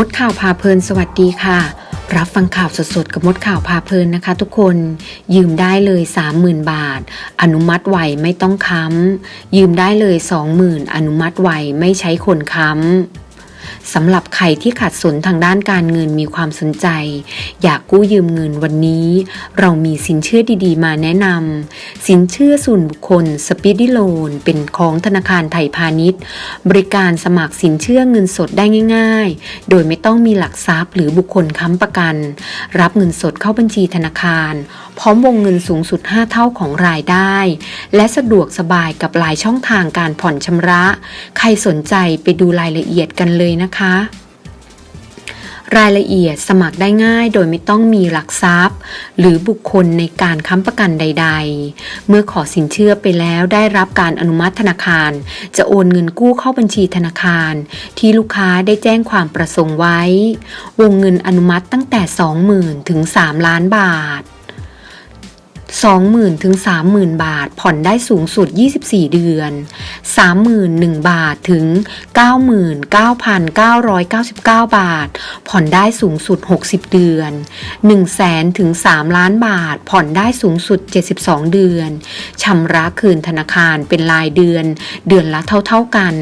มดข่าวพาเพลินสวัสดีค่ะ รับฟังข่าวสดๆ กับมดข่าวพาเพลินนะคะ ทุกคนยืมได้เลย 30,000 บาท อนุมัติไวไม่ต้องค้ำยืมได้เลย 20,000 อนุมัติไวไม่ใช้คนค้ำ สำหรับใครที่ขัดสนทางด้านการเงินมีความสนใจ อยากกู้ยืมเงินวันนี้ เรามีสินเชื่อดีๆ มาแนะนำสินเชื่อส่วนบุคคลสปีด y โลนเป็นของธนาคารไทยพาณิชย์ บริการสมัครสินเชื่อเงินสดได้ง่าย ๆ โดยไม่ต้องมีหลักทรัพย์หรือบุคคลค้ำประกัน รับเงินสดเข้าบัญชีธนาคาร พร้อมวงเงินสูงสุด 5 เท่าของรายได้ และสะดวกสบายกับหลายช่องทางการผ่อนชำระ ใครสนใจไปดูรายละเอียดกันเลยนะคะรายละเอียดสมัครได้ง่ายโดยไม่ต้องมีหลักทรัพย์ หรือบุคคลในการค้ำประกันใด ๆ เมื่อขอสินเชื่อไปแล้วได้รับการอนุมัติธนาคาร จะโอนเงินกู้เข้าบัญชีธนาคาร ที่ลูกค้าได้แจ้งความประสงค์ไว้ วงเงินอนุมัติตั้งแต่ 20,000 ถึง 3 ล้านบาท20,000ถึง30,000 บาท ผ่อนได้สูงสุด 24 เดือน 31,000บาทถึง 99,999 บาท ผ่อนได้สูงสุด 60 เดือน 100,000ถึง 3 ล้านบาท ผ่อนได้สูงสุด 72 เดือนชำระคืนธนาคารเป็นรายเดือน เดือนละเท่า ๆกัน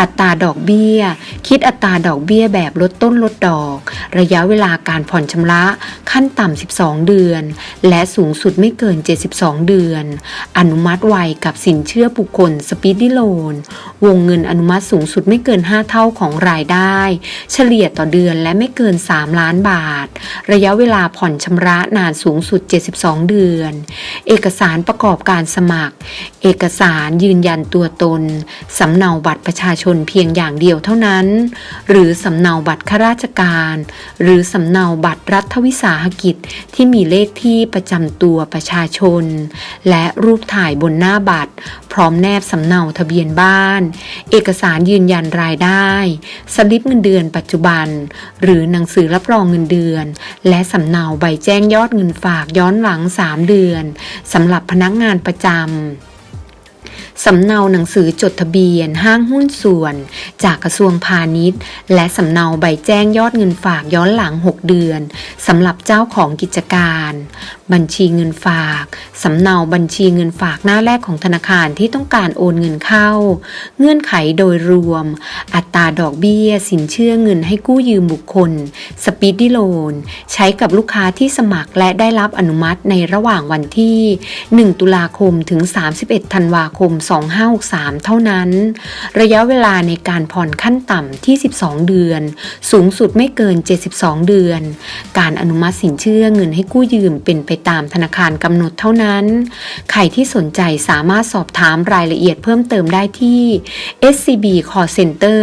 อัตราดอกเบี้ย คิดอัตราดอกเบี้ยแบบลดต้นลดดอก ระยะเวลาการผ่อนชำระขั้นต่ำ 12 เดือน และสูงสุดไม่เกิน 72 เดือน อนุมัติไวกับสินเชื่อบุคคลสปีด y โลน วงเงินอนุมัติสูงสุดไม่เกิน 5 เท่าของรายได้ เฉลี่ยต่อเดือนและไม่เกิน 3 ล้านบาท ระยะเวลาผ่อนชำระนานสูงสุด 72 เดือน เอกสารประกอบการสมัคร เอกสารยืนยันตัวตน สำเนาบัตรประชาชนเพียงอย่างเดียวเท่านั้น หรือสำเนาบัตรข้าราชการ หรือสำเนาบัตรรัฐวิสาหกิจที่มีเลขที่ประจำตัวประชาชน และรูปถ่ายบนหน้าบัตร พร้อมแนบสำเนาทะเบียนบ้าน เอกสารยืนยันรายได้ สลิปเงินเดือนปัจจุบัน หรือหนังสือรับรองเงินเดือน และสำเนาใบแจ้งยอดเงินฝากย้อนหลัง 3 เดือนสำหรับพนักงานประจำ สำเนาหนังสือจดทะเบียนห้างหุ้นส่วน จากกระทรวงพาณิชย์ และสำเนาใบแจ้งยอดเงินฝากย้อนหลัง 6 เดือนสำหรับเจ้าของกิจการ บัญชีเงินฝากสำเนาบัญชีเงินฝากหน้าแรกของธนาคารที่ต้องการโอนเงินเข้า เงื่อนไขโดยรวม อัตราดอกเบี้ย สินเชื่อเงินให้กู้ยืมบุคคลสปีด y โลนใช้กับลูกค้าที่สมัครและได้รับอนุมัติในระหว่างวันที่ 1 ตุลาคมถึง 31 ธันวาคม2563 เท่านั้น ระยะเวลาในการผ่อนขั้นต่ำที่ 12 เดือน สูงสุดไม่เกิน 72 เดือน การอนุมัติสินเชื่อเงินให้กู้ยืมเป็นไปตามธนาคารกำหนดเท่านั้น ใครที่สนใจสามารถสอบถามรายละเอียดเพิ่มเติมได้ที่ SCB Call Center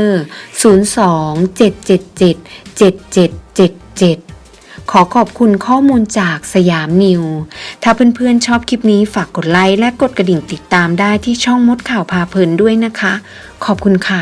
02-777-7777 ขอขอบคุณข้อมูลจากสยามนิว ถ้าเพื่อนๆชอบคลิปนี้ฝากกดไลค์และกดกระดิ่งติดตามได้ที่ช่องมดข่าวพาเพลินด้วยนะคะ ขอบคุณค่ะ